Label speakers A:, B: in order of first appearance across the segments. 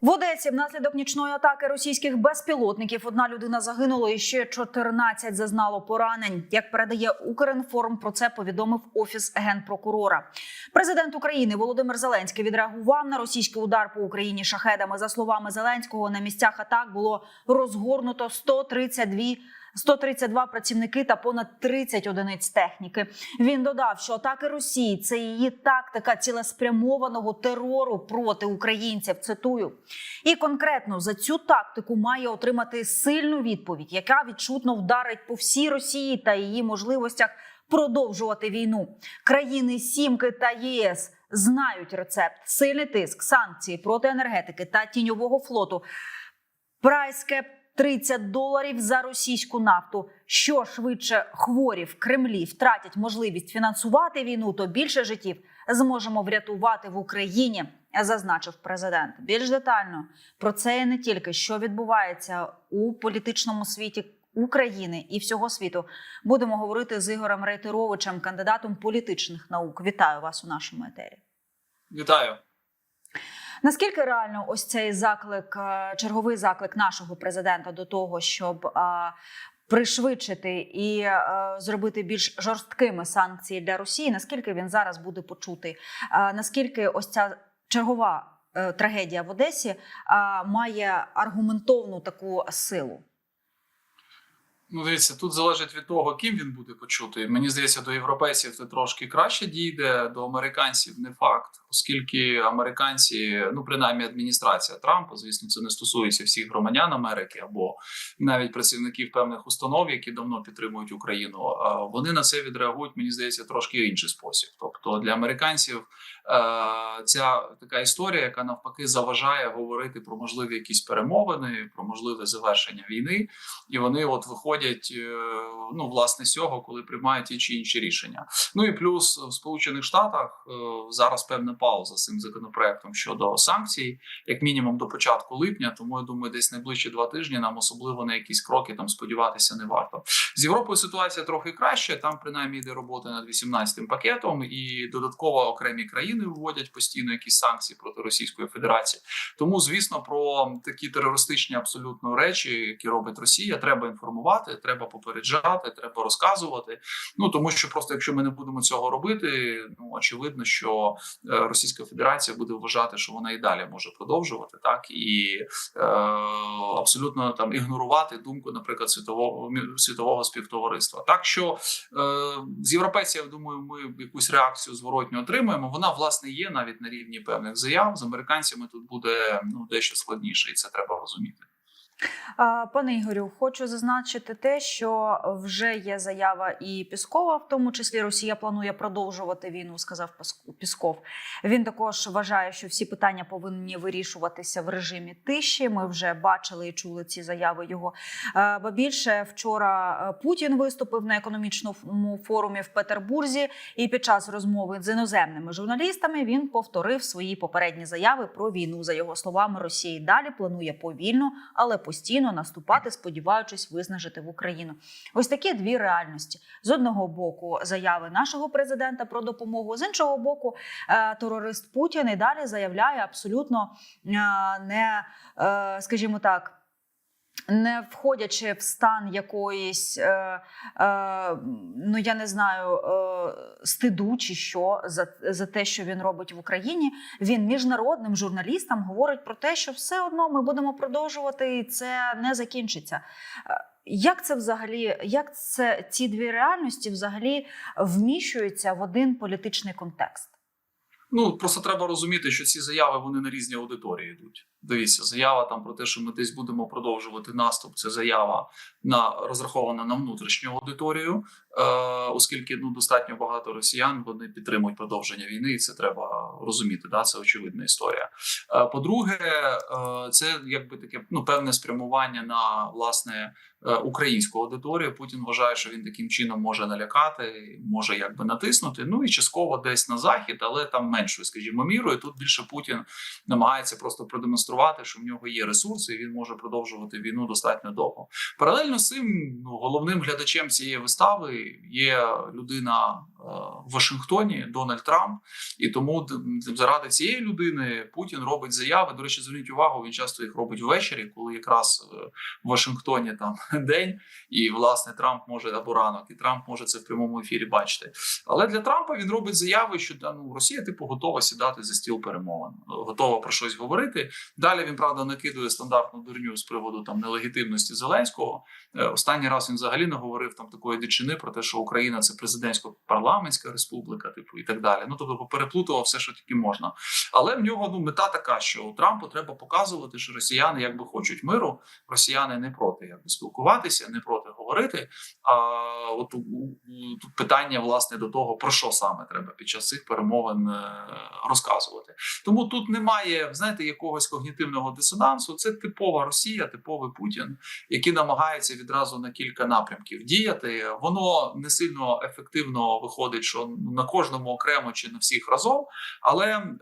A: В Одесі внаслідок нічної атаки російських безпілотників одна людина загинула і ще 14 зазнало поранень. Як передає Укрінформ, про це повідомив офіс генпрокурора. Президент України Володимир Зеленський відреагував на російський удар по Україні шахедами. За словами Зеленського, на місцях атак було розгорнуто 132 132 працівники та понад 30 одиниць техніки. Він додав, що атаки Росії це її тактика цілеспрямованого терору проти українців. Цитую, і конкретно за цю тактику має отримати сильну відповідь, яка відчутно вдарить по всій Росії та її можливостях продовжувати війну. Країни Сімки та ЄС знають рецепт: сильний тиск, санкції проти енергетики та тіньового флоту. Прайскеп 30 доларів за російську нафту. Що швидше хворі в Кремлі втратять можливість фінансувати війну, то більше життів зможемо врятувати в Україні, зазначив президент. Більш детально про це і не тільки що відбувається у політичному світі. України і всього світу будемо говорити з Ігорем Рейтеровичем, кандидатом політичних наук. Вітаю вас у нашому етері.
B: Вітаю.
A: Наскільки реально ось цей заклик, е, черговий заклик нашого президента до того, щоб пришвидшити і е, зробити більш жорсткими санкції для Росії? Наскільки він зараз буде почути? Наскільки ось ця чергова е, трагедія в Одесі має аргументовну таку силу?
B: Ну, дивіться, тут залежить від того, ким він буде почутий. Мені здається, до європейців це трошки краще дійде, до американців не факт, оскільки американці, ну принаймні адміністрація Трампа, звісно, це не стосується всіх громадян Америки або навіть працівників певних установ, які давно підтримують Україну. Вони на це відреагують, мені здається, трошки інший спосіб. Тобто для американців е, ця така історія, яка навпаки заважає говорити про можливі якісь перемовини, про можливе завершення війни, і вони от виходять е, ну власне з цього, коли приймають ті чи інші рішення. Ну і плюс в Сполучених Штатах е, зараз певна пауза з цим законопроектом щодо санкцій, як мінімум до початку липня. Тому я думаю, десь найближчі два тижні нам особливо на якісь кроки там сподіватися не варто. З Європою ситуація трохи краще. Там принаймні йде робота над 18-м пакетом, і додатково окремі країни вводять постійно якісь санкції проти Російської Федерації. Тому, звісно, про такі терористичні абсолютно речі, які робить Росія, треба інформувати, треба попереджати, треба розказувати. Ну тому що просто якщо ми не будемо цього робити, ну очевидно, що е, Російська Федерація буде вважати, що вона і далі може продовжувати так і е, абсолютно там ігнорувати думку, наприклад, світового світового співтовариства. Так що е, з європейців, я думаю, ми якусь реакцію зворотню отримаємо. Вона власне є навіть на рівні певних заяв. З американцями тут буде ну дещо складніше, і це треба розуміти.
A: Пане Ігорю, хочу зазначити те, що вже є заява і Піскова, в тому числі Росія планує продовжувати війну, сказав Пісков. Він також вважає, що всі питання повинні вирішуватися в режимі тиші. Ми вже бачили і чули ці заяви його. Ба більше вчора е, Путін виступив на економічному форумі в Петербурзі, і під час розмови з іноземними журналістами він повторив свої попередні заяви про війну. За його словами, Росія далі планує повільно, але постійно наступати, сподіваючись виснажити в Україну. Ось такі дві реальності: з одного боку, заяви нашого президента про допомогу, з іншого боку, е, терорист Путін і далі заявляє абсолютно е, не, е, скажімо так. Не входячи в стан якоїсь, е, е, ну я не знаю, е, стиду чи що за, за те, що він робить в Україні, він міжнародним журналістам говорить про те, що все одно ми будемо продовжувати, і це не закінчиться. Е, Як це взагалі, як це ці дві реальності взагалі вміщуються в один політичний контекст?
B: Ну просто треба розуміти, що ці заяви вони на різні аудиторії йдуть. Дивіться, заява там про те, що ми десь будемо продовжувати наступ. Це заява на розрахована на внутрішню аудиторію, е, оскільки ну достатньо багато росіян вони підтримують продовження війни, і це треба розуміти. Да, це очевидна історія. Е, по-друге, е, це якби таке ну певне спрямування на власне е, українську аудиторію. Путін вважає, що він таким чином може налякати, може якби натиснути. Ну і частково десь на захід, але там меншою, скажімо, мірою. Тут більше Путін намагається просто продемонструвати, що в нього є ресурси, і він може продовжувати війну достатньо довго. Паралельно з цим ну, головним глядачем цієї вистави є людина в Вашингтоні Дональд Трамп, і тому заради цієї людини Путін робить заяви. До речі, зверніть увагу, він часто їх робить ввечері, коли якраз е, в Вашингтоні там день, і власне Трамп може або ранок, і Трамп може це в прямому ефірі бачити. Але для Трампа він робить заяви, що ну Росія типу готова сідати за стіл перемовин, готова про щось говорити. Далі він правда накидує стандартну дурню з приводу там нелегітимності Зеленського. Е, Останній раз він взагалі не говорив там такої дичини про те, що Україна це президентсько-парламентська республіка, типу і так далі. Ну тобто переплутував все, що тільки можна. Але в нього ну мета така, що Трампу треба показувати, що росіяни якби хочуть миру, росіяни не проти якби спілкуватися, не проти говорити. А от у- у- тут питання власне до того, про що саме треба під час цих перемовин е, розказувати. Тому тут немає, знаєте, якогось когнітивного дисонансу. Це типова Росія, типовий Путін, який намагається відразу на кілька напрямків діяти. Воно не сильно ефективно виходить, що на кожному окремо чи на всіх разом. Але е,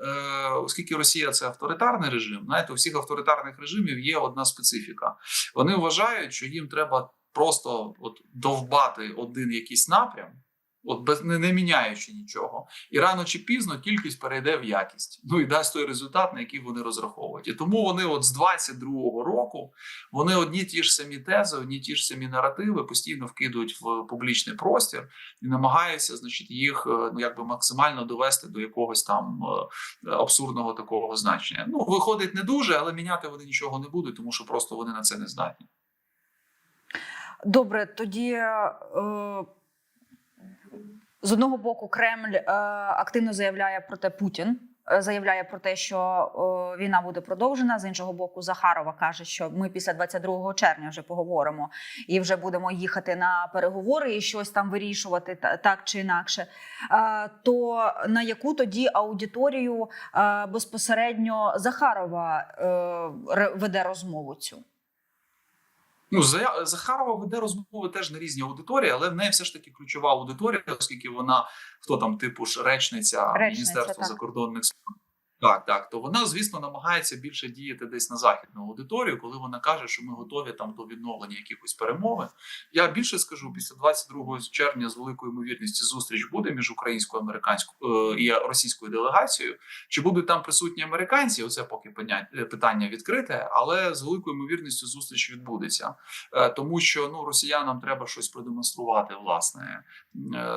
B: оскільки Росія це авторитарний режим, знаєте, у всіх авторитарних режимів є одна специфіка. Вони вважають, що їм треба просто от довбати один якийсь напрям. От без не, не міняючи нічого, і рано чи пізно кількість перейде в якість. Ну і дасть той результат, на який вони розраховують. І тому вони, от з 22-го року, вони одні ті ж самі тези, одні ті ж самі наративи постійно вкидують в публічний простір і намагаються, значить, їх е, ну якби максимально довести до якогось там е, абсурдного такого значення. Ну виходить не дуже, але міняти вони нічого не будуть, тому що просто вони на це не здатні.
A: Добре, тоді е, з одного боку Кремль е, активно заявляє про те Путін. е, Заявляє про те, що е, війна буде продовжена. З іншого боку, Захарова каже, що ми після 22 червня вже поговоримо і вже будемо їхати на переговори і щось там вирішувати та- так чи інакше. Е, то на яку тоді аудиторію е, безпосередньо Захарова е, веде розмову цю?
B: Ну, Захарова веде розмови теж на різні аудиторії, але в неї все ж таки ключова аудиторія, оскільки вона хто там, типу ж речниця,
A: Речниця,
B: Міністерства
A: так.
B: закордонних справ. Так, так, то вона, звісно, намагається більше діяти десь на західну аудиторію, коли вона каже, що ми готові там до відновлення якихось перемовин. Я більше скажу, після 22 червня з великою ймовірністю зустріч буде між українською, американською е, і російською делегацією. Чи будуть там присутні американці? Оце поки е, питання відкрите, але з великою ймовірністю зустріч відбудеться. Е, тому що ну росіянам треба щось продемонструвати власне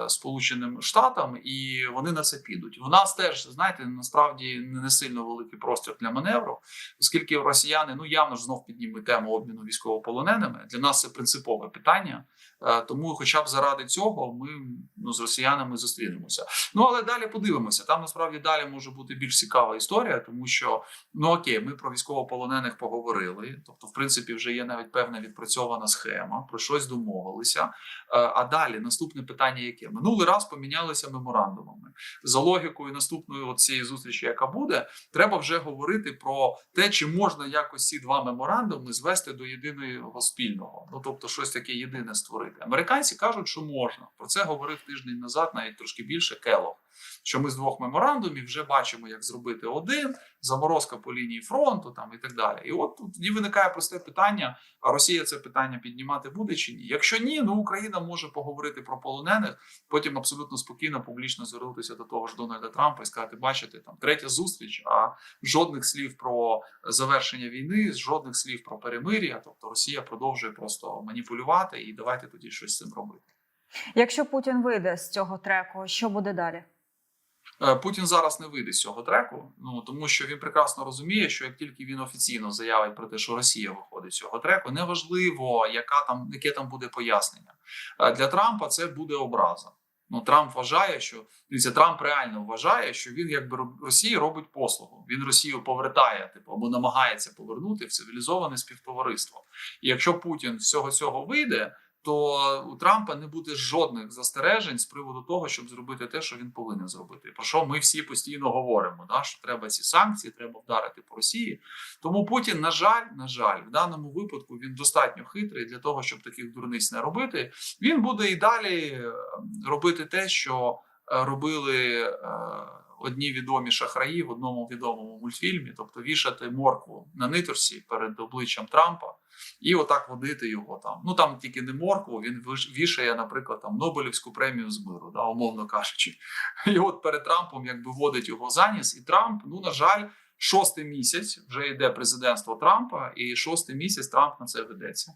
B: Сполученим Штатам, і вони на це підуть. В нас теж знаєте, насправді не сильно великий простір для маневру, оскільки росіяни ну явно ж знов піднімуть тему обміну військовополоненими. Для нас це принципове питання. Е, Тому, хоча б заради цього, ми ну з росіянами зустрінемося. Ну але далі подивимося. Там насправді далі може бути більш цікава історія, тому що ну окей, ми про військовополонених поговорили. Тобто, в принципі, вже є навіть певна відпрацьована схема, про щось домовилися. Е, А далі наступне питання: яке минулий раз помінялися меморандумами за логікою наступної цієї зустрічі, яка буде, треба вже говорити про те, чи можна якось ці два меморандуми звести до єдиного спільного. Ну тобто, щось таке єдине створити. Американці кажуть, що можна. Про це говорив тиждень назад, навіть трошки більше Келлог. Що ми з двох меморандумів вже бачимо, як зробити один, заморозка по лінії фронту, там і так далі. І от тоді виникає просте питання: а Росія це питання піднімати буде чи ні? Якщо ні, ну Україна може поговорити про полонених, потім абсолютно спокійно публічно звернутися до того ж Дональда Трампа і сказати: бачите, там третя зустріч, а жодних слів про завершення війни, жодних слів про перемир'я. Тобто Росія продовжує просто маніпулювати, і давайте тоді щось з цим робити.
A: Якщо Путін вийде з цього треку, що буде далі?
B: Е, Путін зараз не вийде з цього треку, ну тому що він прекрасно розуміє, що як тільки він офіційно заявить про те, що Росія виходить з цього треку, неважливо, яка там яке там буде пояснення Е, для Трампа. Це буде образа. Ну Трамп вважає, що дивіться, Трамп реально вважає, що він якби Росії робить послугу. Він Росію повертає, типу, або намагається повернути в цивілізоване співтовариство. І якщо Путін всього цього вийде, то у Трампа не буде жодних застережень з приводу того, щоб зробити те, що він повинен зробити. Про що ми всі постійно говоримо? Да? Що треба ці санкції, треба вдарити по Росії. Тому Путін, на жаль, на жаль, в даному випадку він достатньо хитрий для того, щоб таких дурниць не робити. Він буде і далі е, робити те, що е, робили. е, Одні відомі шахраї в одному відомому мультфільмі, тобто вішати моркву на ниторсі перед обличчям Трампа, і отак водити його там. Ну там тільки не моркву, він вішає, наприклад, там Нобелівську премію з миру, да, умовно кажучи. І от перед Трампом якби водить його за ніс, і Трамп, ну на жаль, шостий місяць вже йде президентство Трампа, і шостий місяць Трамп на це ведеться.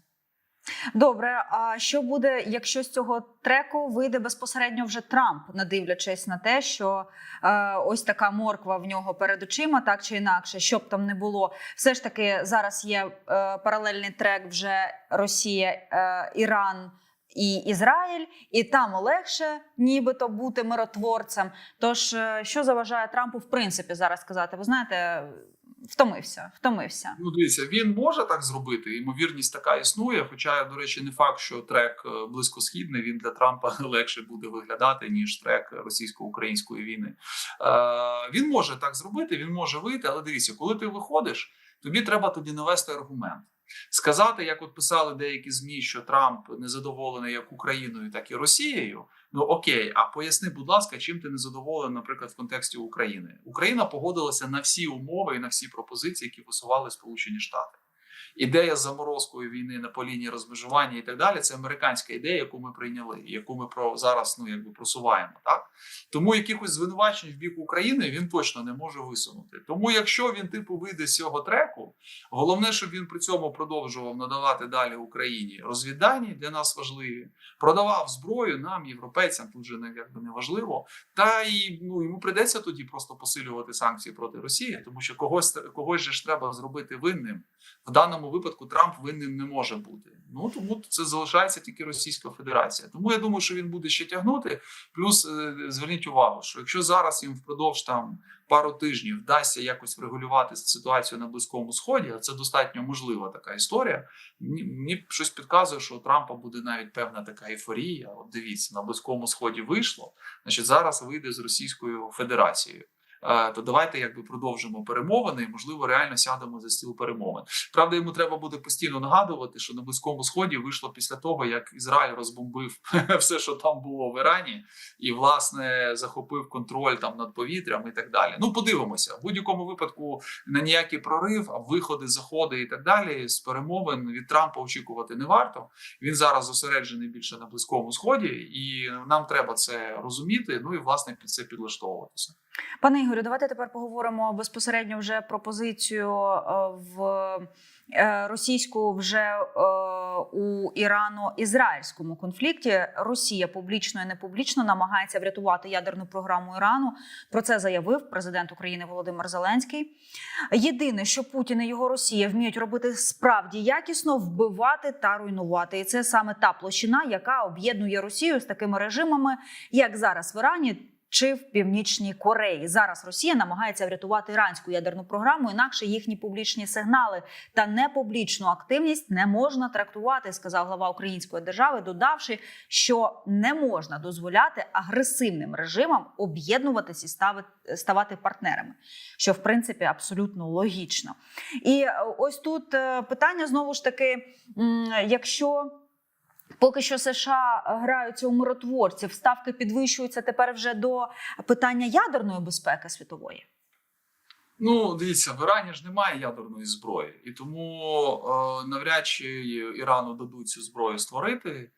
A: Добре, а що буде, якщо з цього треку вийде безпосередньо вже Трамп, не дивлячись на те, що е, ось така морква в нього перед очима, так чи інакше, що б там не було, все ж таки зараз є е, паралельний трек вже Росія, е, Іран. І Ізраїль, і там легше, нібито бути миротворцем. Тож е, що заважає Трампу в принципі зараз сказати? Ви знаєте, втомився, втомився.
B: Ну, дивіться, він може так зробити. Ймовірність така існує. Хоча, до речі, не факт, що трек е, близькосхідний він для Трампа легше буде виглядати ніж трек російсько-української війни. Е, він може так зробити, він може вийти, але дивіться, коли ти виходиш, тобі треба тоді навести аргумент. Сказати, як от писали деякі змі, що Трамп незадоволений як Україною, так і Росією. Ну окей, а поясни, будь ласка, чим ти не задоволений, наприклад, в контексті України? Україна погодилася на всі умови і на всі пропозиції, які висували Сполучені Штати. Ідея заморозкою війни на по лінії розмежування і так далі. Це американська ідея, яку ми прийняли, яку ми про зараз ну якби просуваємо. Так тому якихось звинувачень в бік України він точно не може висунути. Тому, якщо він типу вийде з цього треку, головне, щоб він при цьому продовжував надавати далі Україні розвіддані для нас важливі, продавав зброю нам, європейцям, тут же не якби не важливо. Та і ну йому прийдеться тоді просто посилювати санкції проти Росії, тому що когось когось же ж треба зробити винним. В даному випадку Трамп винним не може бути. Ну тому це залишається тільки Російська Федерація. Тому я думаю, що він буде ще тягнути. Плюс е, зверніть увагу, що якщо зараз їм впродовж там пару тижнів вдасться якось врегулювати ситуацію на близькому сході, а це достатньо можлива така історія. Мені щось підказує, що у Трампа буде навіть певна така ейфорія. От дивіться, на близькому сході вийшло. Значить, зараз вийде з Російською Федерацією. То давайте якби продовжимо перемовини і можливо реально сядемо за стіл перемовин. Правда, йому треба буде постійно нагадувати, що на близькому сході вийшло після того, як Ізраїль розбомбив все, що там було в Ірані, і власне захопив контроль там над повітрям і так далі. Ну подивимося в будь-якому випадку на ніякий прорив, а виходи, заходи і так далі з перемовин від Трампа очікувати не варто. Він зараз зосереджений більше на близькому сході, і нам треба це розуміти. Ну і власне під це підлаштовуватися.
A: Пане Ігорю, давайте тепер поговоримо безпосередньо вже про позицію е, в е, російську вже е, у Ірано-ізраїльському конфлікті. Росія публічно і непублічно намагається врятувати ядерну програму Ірану. Про це заявив президент України Володимир Зеленський. Єдине, що Путін і його Росія вміють робити справді якісно вбивати та руйнувати. І це саме та площина, яка об'єднує Росію з такими режимами, як зараз в Ірані. Чи в північній Кореї зараз Росія намагається врятувати іранську ядерну програму, інакше їхні публічні сигнали та непублічну активність не можна трактувати, сказав глава української держави, додавши, що не можна дозволяти агресивним режимам об'єднуватись і ставати партнерами, що в принципі абсолютно логічно. І е, ось тут е, питання знову ж таки: якщо Поки що США граються у миротворців, ставки підвищуються тепер вже до питання ядерної безпеки світової.
B: Ну, дивіться, в Ірані ж немає ядерної зброї, і тому е, навряд чи Ірану дадуть цю зброю створити.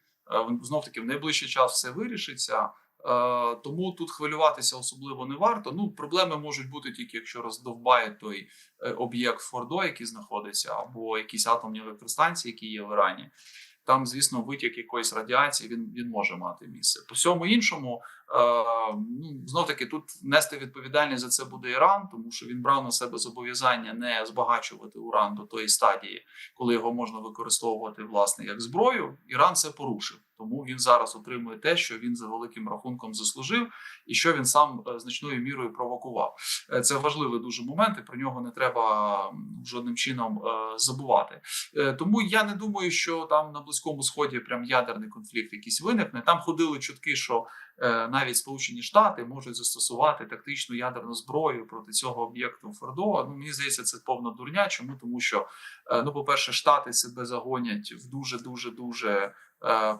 B: Знов таки в найближчий час все вирішиться. Е, тому тут хвилюватися особливо не варто. Ну, проблеми можуть бути тільки якщо роздовбає той е, об'єкт Фордо, який знаходиться, або якісь атомні електростанції, які є в Ірані. Там, звісно, витік якоїсь радіації він, він може мати місце. По всьому іншому, ну знов таки тут нести відповідальність за це буде Іран, тому що він брав на себе зобов'язання не збагачувати уран до тої стадії, коли його можна використовувати власне як зброю. Іран це порушив, тому він зараз отримує те, що він за великим рахунком заслужив, і що він сам е, значною мірою провокував. Е, Це важливий дуже момент, і про нього не треба жодним чином е, забувати. Е, Тому я не думаю, що там на близькому сході прям ядерний конфлікт якийсь виникне. Там ходили чутки, що е, навіть Сполучені Штати можуть застосувати тактичну ядерну зброю проти цього об'єкту Фордо. Ну мені здається, це повна дурня. Чому тому, що е, ну, по перше, штати себе загонять в дуже дуже дуже е,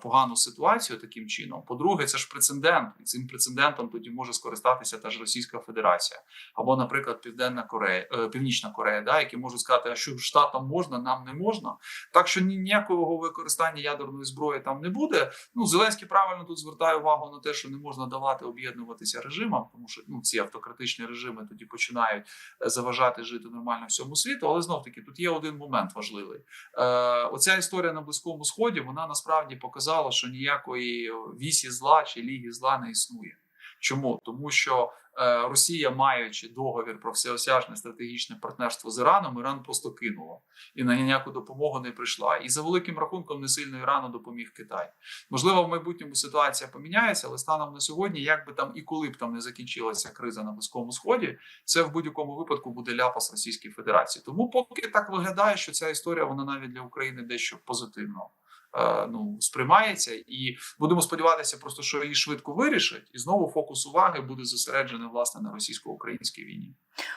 B: погану ситуацію таким чином. По-друге, це ж прецедент, і цим прецедентом тоді може скористатися та ж Російська Федерація або, наприклад, Південна Корея, е, Північна Корея, да, які можуть сказати, а що штатам можна, нам не можна. Так що ніякого використання ядерної зброї там не буде. Ну Зеленський правильно тут звертає увагу на те, що не можна давати об'єднуватися режимам, тому що ну ці автократичні режими тоді починають е, заважати жити нормально всьому світу. Але знов таки тут є один момент важливий. Е, оця історія на близькому сході вона насправді показала, що ніякої вісі зла чи ліги зла не існує. Чому тому, що е, Росія, маючи договір про всеосяжне стратегічне партнерство з Іраном, Іран просто кинула і на ніяку допомогу не прийшла. І за великим рахунком не сильно Ірану допоміг Китай. Можливо, в майбутньому ситуація поміняється, але станом на сьогодні, як би там і коли б там не закінчилася криза на близькому сході, це в будь-якому випадку буде ляпас Російській Федерації. Тому поки так виглядає, що ця історія вона навіть для України дещо позитивно. Е, Ну, сприймається, і будемо сподіватися, просто що її швидко вирішать, і знову фокус уваги буде зосереджений власне на російсько-українській війні.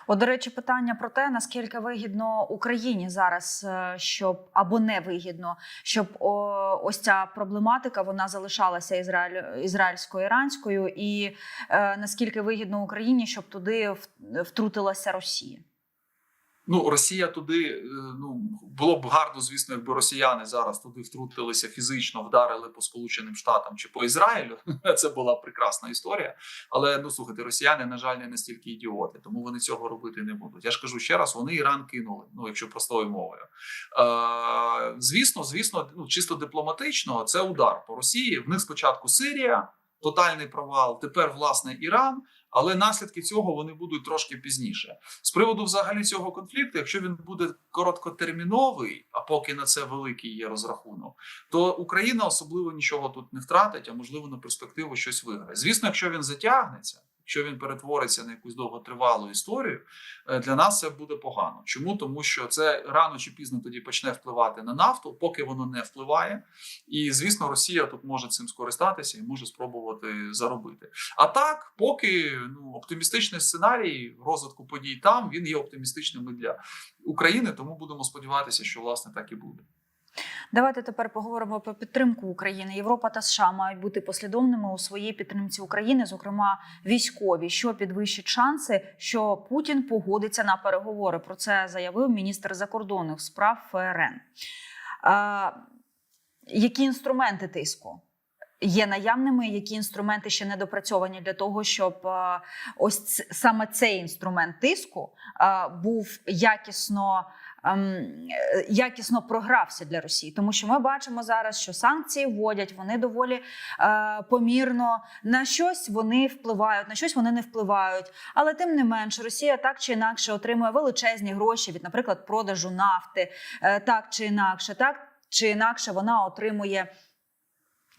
A: От, до речі, питання про те, наскільки вигідно Україні зараз, е, щоб або не вигідно, щоб о, ось ця проблематика вона залишалася ізраїль, ізраїльсько-іранською, і е, наскільки вигідно Україні, щоб туди втрутилася Росія.
B: Ну, Росія туди, е, ну було б гарно, звісно, якби росіяни зараз туди втрутилися фізично, вдарили по Сполученим Штатам чи по Ізраїлю. Це була прекрасна історія. Але ну слухайте, росіяни, на жаль, не настільки ідіоти, тому вони цього робити не будуть. Я ж кажу ще раз, вони Іран кинули. Ну, якщо простою мовою. Е, звісно, звісно, ну чисто дипломатично, це удар по Росії. В них спочатку Сирія, тотальний провал. Тепер власне Іран. Але наслідки цього вони будуть трошки пізніше. З приводу взагалі цього конфлікту, якщо він буде короткотерміновий, а поки на це великий є розрахунок, то Україна особливо нічого тут не втратить, а можливо на перспективу щось виграє. Звісно, якщо він затягнеться, якщо він перетвориться на якусь довготривалу історію, е, для нас це буде погано. Чому? Тому що це рано чи пізно тоді почне впливати на нафту, поки воно не впливає. І звісно, Росія тут може цим скористатися і може спробувати заробити. А так, поки ну оптимістичний сценарій розвитку подій там він є оптимістичним і для України, тому будемо сподіватися, що власне так і буде.
A: Давайте тепер поговоримо про підтримку України. Європа та США мають бути послідовними у своїй підтримці України, зокрема військові, що підвищить шанси, що Путін погодиться на переговори. Про це заявив міністр закордонних справ ФРН. А, які інструменти тиску? Є наявними, які інструменти ще не допрацьовані для того, щоб ось саме цей інструмент тиску був якісно якісно програвся для Росії, тому що ми бачимо зараз, що санкції вводять, вони доволі е, помірно на щось вони впливають, на щось вони не впливають. Але тим не менше, Росія так чи інакше отримує величезні гроші від, наприклад, продажу нафти, е, так чи інакше, так чи інакше вона отримує.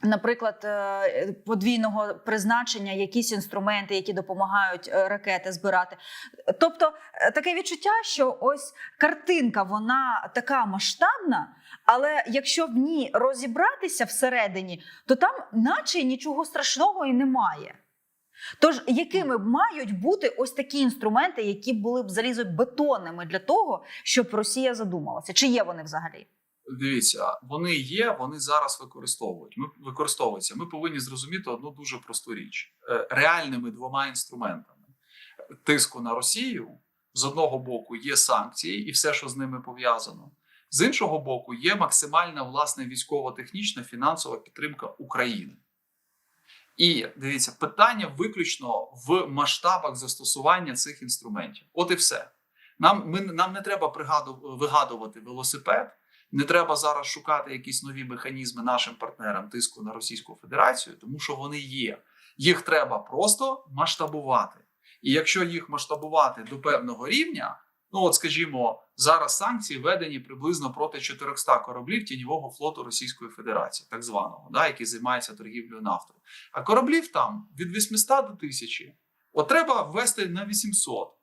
A: Наприклад, е, подвійного призначення, якісь інструменти, які допомагають е, ракети збирати. Тобто е, таке відчуття, що ось картинка вона така масштабна, але якщо в ній розібратися всередині, то там, наче нічого страшного і немає. Тож, якими б мають бути ось такі інструменти, які були б залізобетонними для того, щоб Росія задумалася? Чи є вони взагалі?
B: Дивіться, вони є, вони зараз використовують. Ми використовуються. Ми повинні зрозуміти одну дуже просту річ: Е, реальними двома інструментами тиску на Росію з одного боку є санкції і все, що з ними пов'язано. З іншого боку, є максимальна власне військово-технічна фінансова підтримка України. І дивіться, питання виключно в масштабах застосування цих інструментів. От і все. Нам, ми, нам не треба пригаду, вигадувати велосипед. Не треба зараз шукати якісь нові механізми нашим партнерам тиску на Російську Федерацію, тому що вони є. Їх треба просто масштабувати. І якщо їх масштабувати до певного рівня, ну от скажімо, зараз санкції введені приблизно проти 400 кораблів тіньового флоту Російської Федерації, так званого, да, який займається торгівлею нафтою. А кораблів там від 800 до 1000. От треба ввести на 800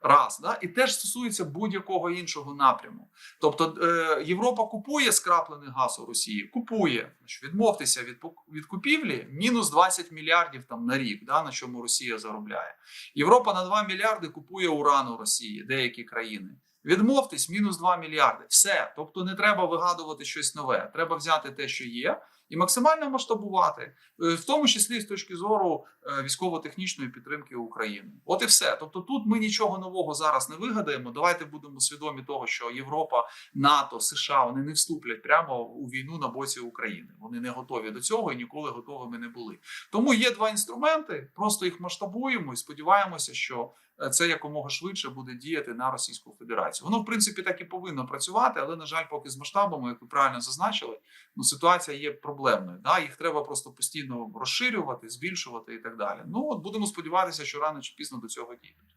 B: раз, да? і теж стосується будь-якого іншого напряму. Тобто е, Європа купує скраплений газ у Росії, купує. Значить, відмовтеся від, від купівлі, мінус 20 мільярдів там на рік, да, на чому Росія заробляє. Європа на 2 мільярди купує уран у Росії, деякі країни. Відмовтесь, мінус 2 мільярди. Все. Тобто не треба вигадувати щось нове. Треба взяти те, що є, і максимально масштабувати, е, в тому числі з точки зору е, військово-технічної підтримки України. От і все. Тобто, тут ми нічого нового зараз не вигадаємо. Давайте будемо свідомі того, що Європа, НАТО, США вони не вступлять прямо у війну на боці України. Вони не готові до цього і ніколи готовими не були. Тому є два інструменти, просто їх масштабуємо і сподіваємося, що це якомога швидше буде діяти на Російську Федерацію. Воно в принципі так і повинно працювати, але на жаль, поки з масштабами, як ви правильно зазначили, ну ситуація є проблемною. Да? Їх треба просто постійно розширювати, збільшувати і так далі. Ну от будемо сподіватися, що рано чи пізно до цього дійдуть.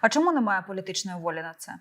A: А чому немає політичної волі на це?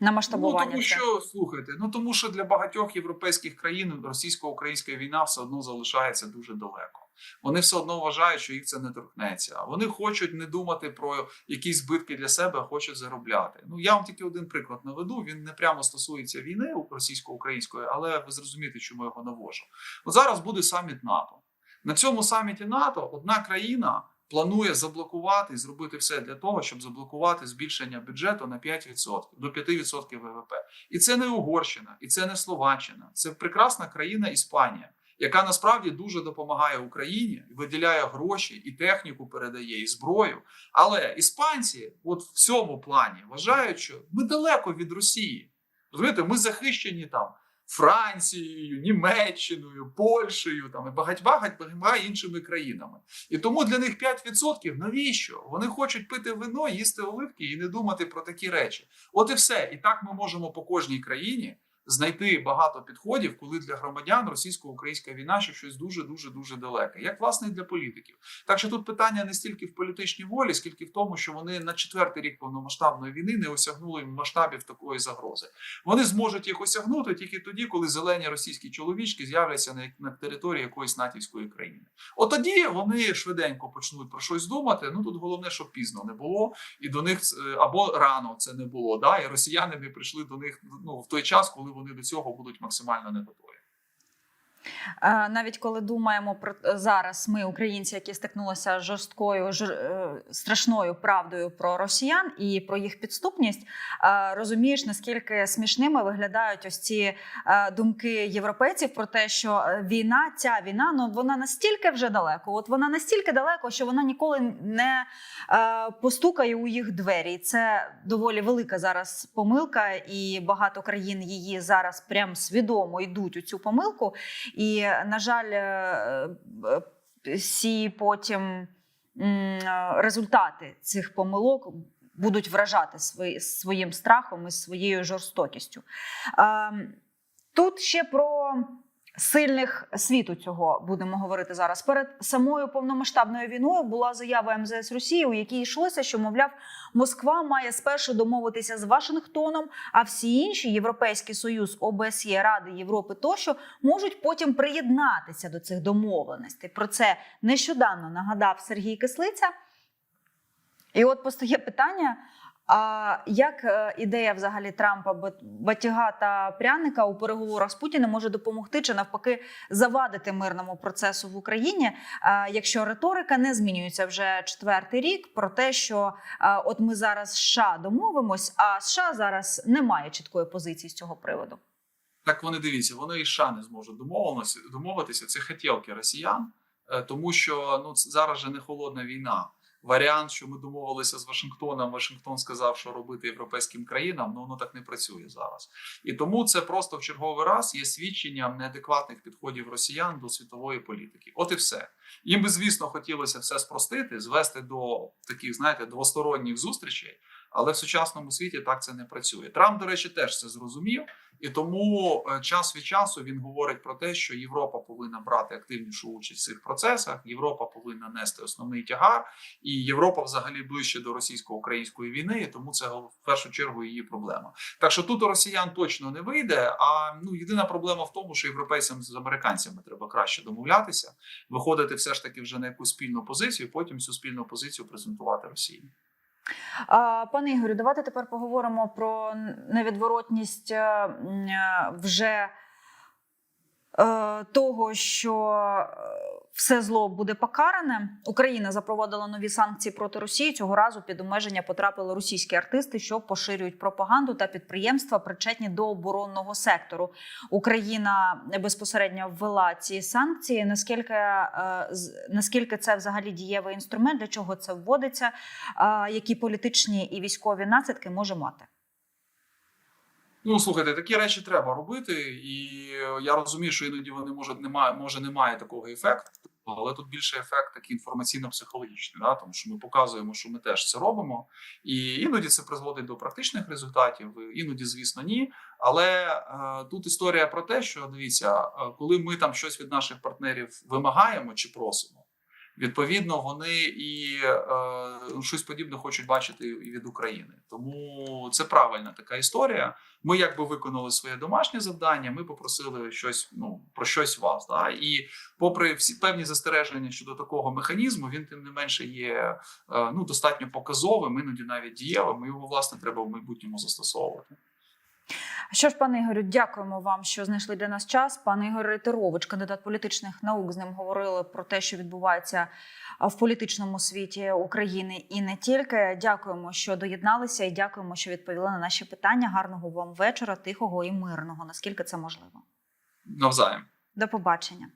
A: На масштабування?
B: Ну тому що слухайте, ну тому що для багатьох європейських країн російсько-українська війна все одно залишається дуже далеко. Вони все одно вважають, що їх це не торкнеться. Вони хочуть не думати про якісь збитки для себе, а хочуть заробляти. Ну я вам тільки один приклад наведу. Він не прямо стосується війни російсько-української, але ви зрозумієте, чому я його навожу. От зараз буде саміт НАТО. На цьому саміті НАТО одна країна планує заблокувати і зробити все для того, щоб заблокувати збільшення бюджету на 5%, до 5% ВВП. І це не Угорщина, і це не Словаччина. Це прекрасна країна Іспанія, яка насправді дуже допомагає Україні, виділяє гроші і техніку передає, і зброю. Але іспанці, от в цьому плані, вважають, що ми далеко від Росії. Розумієте, ми захищені там. Францією, Німеччиною, Польщею там і багатьма багатьма іншими країнами. І тому для них 5% навіщо? Вони хочуть пити вино, їсти оливки і не думати про такі речі. От і все. І так ми можемо по кожній країні знайти багато підходів, коли для громадян російсько-українська війна ще щось дуже дуже дуже далеке, як власне і для політиків. Так що тут питання не стільки в політичній волі, скільки в тому, що вони на четвертий рік повномасштабної війни не осягнули масштабів такої загрози. Вони зможуть їх осягнути тільки тоді, коли зелені російські чоловічки з'являться на, на території якоїсь натівської країни. От тоді вони швиденько почнуть про щось думати. Ну тут головне, щоб пізно не було, і до них е, або рано це не було. Да, і росіяни не прийшли до них ну в той час, коли вони до цього будуть максимально не готові.
A: Е, Навіть коли думаємо про зараз, ми, українці, які стикнулися з жорсткою жор- е, страшною правдою про росіян і про їх підступність, е, розумієш, наскільки смішними виглядають ось ці е, думки європейців про те, що е, війна, ця війна, ну вона настільки вже далеко. От вона настільки далеко, що вона ніколи не е, постукає у їх двері. Це доволі велика зараз помилка, і багато країн її зараз прям свідомо йдуть у цю помилку. І, на жаль, е, е, всі потім е, результати цих помилок будуть вражати своїм страхом і своєю жорстокістю. Ем, Тут ще про сильних світу цього будемо говорити зараз. Перед самою повномасштабною війною була заява МЗС Росії, у якій йшлося, що мовляв, Москва має спершу домовитися з Вашингтоном, а всі інші Європейський Союз, ОБСЄ, Ради Європи тощо можуть потім приєднатися до цих домовленостей. Про це нещодавно нагадав Сергій Кислиця. І от постає питання: а як е, ідея взагалі Трампа бат- батіга та пряника у переговорах з Путіним може допомогти чи навпаки завадити мирному процесу в Україні, якщо риторика не змінюється вже четвертий рік про те, що от ми зараз США домовимось, а США зараз немає чіткої позиції з цього приводу.
B: Так вони дивіться, вони і США не зможуть домовитися. Це хотілки росіян, е, тому що ну зараз же не холодна війна. Варіант, що ми домовилися з Вашингтоном, Вашингтон сказав, що робити європейським країнам, ну воно так не працює зараз. І тому це просто в черговий раз є свідченням неадекватних підходів росіян до світової політики. От і все. Їм би, звісно, хотілося все спростити, звести до таких, знаєте, двосторонніх зустрічей, але в сучасному світі так це не працює. Трамп, до речі, теж це зрозумів. І тому е, час від часу він говорить про те, що Європа повинна брати активнішу участь в цих процесах. Європа повинна нести основний тягар, і Європа взагалі ближче до російсько-української війни, і тому це в першу чергу її проблема. Так що тут у росіян точно не вийде. А ну єдина проблема в тому, що європейцям з американцями треба краще домовлятися, виходити все ж таки вже на якусь спільну позицію, і потім цю спільну позицію презентувати Росії.
A: Пане Ігорю, давайте тепер поговоримо про невідворотність е, е, вже е, того, що все зло буде покаране. Україна запровадила нові санкції проти Росії. Цього разу під обмеження потрапили російські артисти, що поширюють пропаганду та підприємства, причетні до оборонного сектору. Україна безпосередньо ввела ці санкції. Наскільки е, наскільки це взагалі дієвий інструмент, для чого це вводиться, е, які політичні і військові наслідки може мати?
B: Ну, слухайте, такі речі треба робити, і я розумію, що іноді вони можуть немає, може немає такого ефекту, але тут більше ефект такий інформаційно-психологічний, да? тому що ми показуємо, що ми теж це робимо, і іноді це призводить до практичних результатів, іноді, звісно, ні. Але е, тут історія про те, що дивіться, е, коли ми там щось від наших партнерів вимагаємо чи просимо. Відповідно, вони і е, щось подібне хочуть бачити і від України. Тому це правильна така історія. Ми якби виконали своє домашнє завдання. Ми попросили щось ну про щось вас. Да? І попри всі певні застереження щодо такого механізму, він тим не менше є е, ну достатньо показовим, іноді навіть дієвим. Його власне треба в майбутньому застосовувати.
A: Що ж, пане Ігорю, дякуємо вам, що знайшли для нас час. Пан Ігор Рейтерович, кандидат політичних наук, з ним говорили про те, що відбувається в політичному світі України і не тільки. Дякуємо, що доєдналися, і дякуємо, що відповіли на наші питання. Гарного вам вечора, тихого і мирного. Наскільки це можливо?
B: Навзаєм.
A: До побачення.